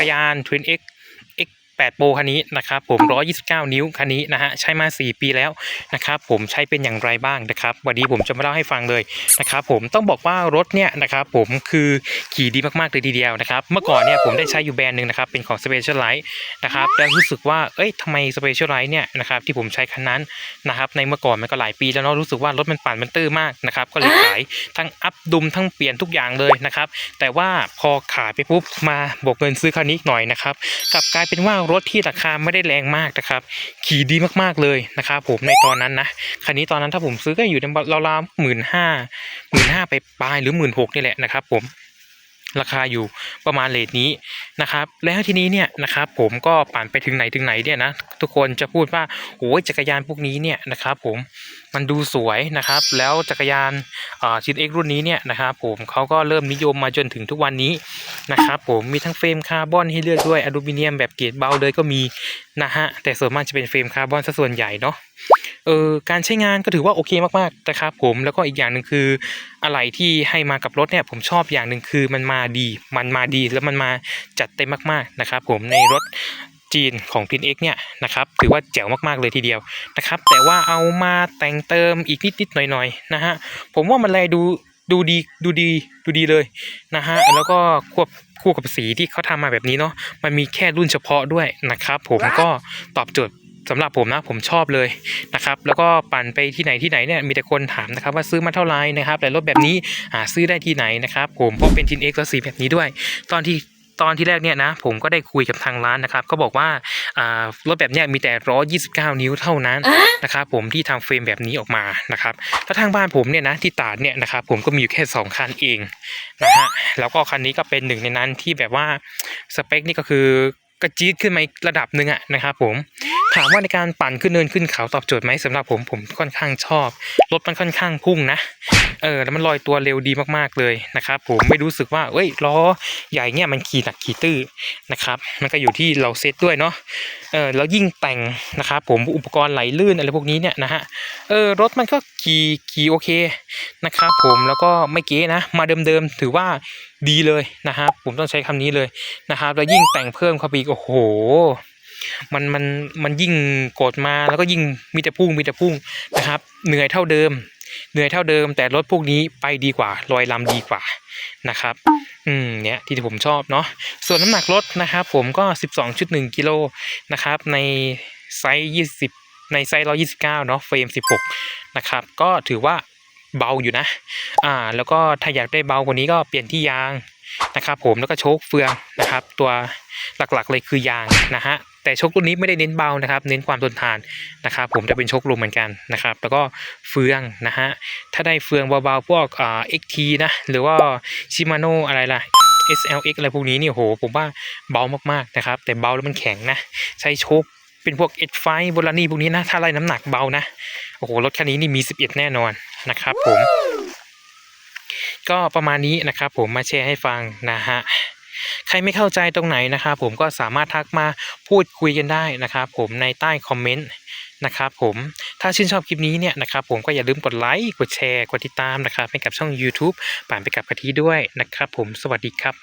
จักรยาน Twin X 8 Pro คันนี้นะครับผม 129 นิ้วคันนี้นะฮะใช้มา 4 ปีแล้วนะครับผมใช้เป็นอย่างไรบ้างนะครับวันนี้ผมจะมาเล่าให้ฟังเลยนะครับผมต้องบอกว่ารถเนี่ยนะครับผมคือขี่ดีมากๆเลยทีเดียวนะครับเมื่อก่อนเนี่ยผมได้ใช้อยู่แบรนด์หนึ่งนะครับเป็นของ Specialized นะครับแล้วรู้สึกว่าเอ้ยทำไม Specialized เนี่ยนะครับที่ผมใช้คันนั้นนะครับในเมื่อก่อนมันก็หลายปีแล้วเนาะรู้สึกว่ารถมันปั่นมันตื้อมากนะครับก็เลยขายทั้งอัพดุมทั้งเปลี่ยนทุกอย่างเลยนะครับแต่ว่าพอขายไปปุ๊บมาบวกเงินซื้อคันนี้อีกหน่อยนะครับกลับกลายเป็นว่ารถที่ราคาไม่ได้แรงมากนะครับ ขี่ดีมากๆเลยนะครับผมในตอนนั้นนะคันนี้ตอนนั้นถ้าผมซื้อก็อยู่ในราวๆหมื่นห้าหมื่นห้าไปปลายหรือหมื่นหกนี่แหละนะครับผม ราคาอยู่ประมาณเลทนี้นะครับ แล้วทีนี้เนี่ยนะครับผมก็ปั่นไปถึงไหนถึงไหนเนี่ยนะทุกคนจะพูดว่าโอ้ยจักรยานพวกนี้เนี่ยนะครับผมมันดูสวยนะครับ แล้วจักรยานชินเอ็กรุ่นนี้เนี่ยนะครับผมเขาก็เริ่มนิยมมาจนถึงทุกวันนี้นะครับผมมีทั้งเฟรมคาร์บอนให้เลือกด้วยอลูมิเนียมแบบเกรดเบาเลยก็มีนะฮะแต่ส่วนมากจะเป็นเฟรมคาร์บอนซะส่วนใหญ่เนาะ เออการใช้งานก็ถือว่าโอเคมากๆนะครับผมแล้วก็อีกอย่างหนึ่งคืออะไรที่ให้มากับรถเนี่ยผมชอบอย่างหนึ่งคือมันมาดี มันมาดีแล้วมันมาจัดเต็มมากๆนะครับผมในรถจีนของพินเอ็กเนี่ยนะครับถือว่าแจ๋วมากๆเลยทีเดียวนะครับ แต่ว่าเอามาแต่งเติมอีกนิดๆหน่อยๆนะฮะผมว่ามันเลดูดูดีดูดีดูดีเลยนะฮะแล้วก็ควบคู่กับสีที่เขาทำมาแบบนี้เนาะมันมีแค่รุ่นเฉพาะด้วยนะครับ ผมก็ตอบโจทย์ สำหรับผมนะผมชอบเลยนะครับแล้วก็ปั่นไปที่ไหนที่ไหนเนี่ยมีแต่คนถามนะครับว่าซื้อมาเท่าไหร่นะครับแต่รถแบบนี้หาซื้อได้ที่ไหนนะครับผมเพราะเป็นทินเอ็กซ์แล้วสีแบบนี้ด้วย ตอนที่ตอนที่แรกเนี่ยนะผมก็ได้คุยกับทางร้านนะครับก็บอกว่าอ่ารถแบบเนี้ยมีแต่129นิ้วเท่านั้นนะครับผมที่ทำเฟรมแบบนี้ออกมานะครับแล้วทางบ้านผมเนี่ยนะที่ตราดเนี่ยนะครับผมก็มีอยู่แค่2คันเองนะฮะแล้วก็คันนี้ก็เป็นหนึ่งในนั้นที่แบบว่าสเปคนี่ก็คือกระจี๊ดขึ้นมาอีกระดับหนึ่งอะนะครับผม ถามว่าในการปั่นขึ้นเนินขึ้นเขาตอบโจทย์ไหมสำหรับผมผมค่อนข้างชอบรถมันค่อนข้างพุ่งนะเออแล้วมันลอยตัวเร็วดีมากๆเลยนะครับผมไม่รู้สึกว่าเอ้ยล้อใหญ่เนี่ยมันขี่หนักขี่ตื้อนะครับมันก็อยู่ที่เราเซตด้วยเนาะเออแล้วยิ่งแต่งนะครับผมอุปกรณ์ไหลลื่นอะไรพวกนี้เนี่ยนะฮะเออรถมันก็ขี่ขี่โอเคนะครับผมแล้วก็ไม่เก๋นะ มาเดิมๆถือว่าดีเลยนะครับผมต้องใช้คำนี้เลยนะครับแล้วยิ่งแต่งเพิ่มเข้าไปอีกโอ้โห มันมันมันยิ่งกดมาแล้วก็ยิ่งมีแต่พุ่งมีแต่พุ่งนะครับ เหนื่อยเท่าเดิม เหนื่อยเท่าเดิม แต่รถพวกนี้ไปดีกว่าลอยลำดีกว่านะครับ อืม เนี่ยที่ผมชอบเนาะ ส่วนน้ำหนักรถนะครับ ผมก็ 12.1กิโลนะครับ ในไซส์ 20 ในไซส์ 129 เนาะเฟรม 16 นะครับ ก็ถือว่าเบาอยู่นะ อ่า แล้วก็ถ้าอยากได้เบากว่านี้ก็เปลี่ยนที่ยางนะครับ ผมแล้วก็โชคเฟืองนะครับ ตัวหลักๆเลยคือยางนะฮะ แต่ชครุ่นนี้ไม่ได้เน้นเบานะครับ เน้นความทนทานนะครับ ผมจะเป็นชคลมเหมือนกันนะครับ แล้วก็เฟืองนะฮะ ถ้าได้เฟืองเบาๆพวกอ่า XT นะ หรือว่าชิมาโนอะไรล่ะ SLX อะไรพวกนี้นี่โห ผมว่าเบามากๆนะครับ แต่เบาแล้วมันแข็งนะ ใช้ชคเป็นพวกเอ็ดไฟโบราณีพวกนี้นะ ถ้าไล่น้ำหนักเบานะ โอ้โห รถคันนี้นี่มี 11 แน่นอนนะครับผม ก็ประมาณนี้นะครับผมมาแชร์ให้ฟังนะฮะ ใครไม่เข้าใจตรงไหนนะครับผมก็สามารถทักมาพูดคุยกันได้นะครับผมในใต้คอมเมนต์นะครับผมถ้าชื่นชอบคลิปนี้เนี่ยนะครับผมก็อย่าลืมกดไลค์กดแชร์กดติดตามนะครับให้กับช่อง YouTube ป่านไปกับกะทิด้วยนะครับผมสวัสดีครับ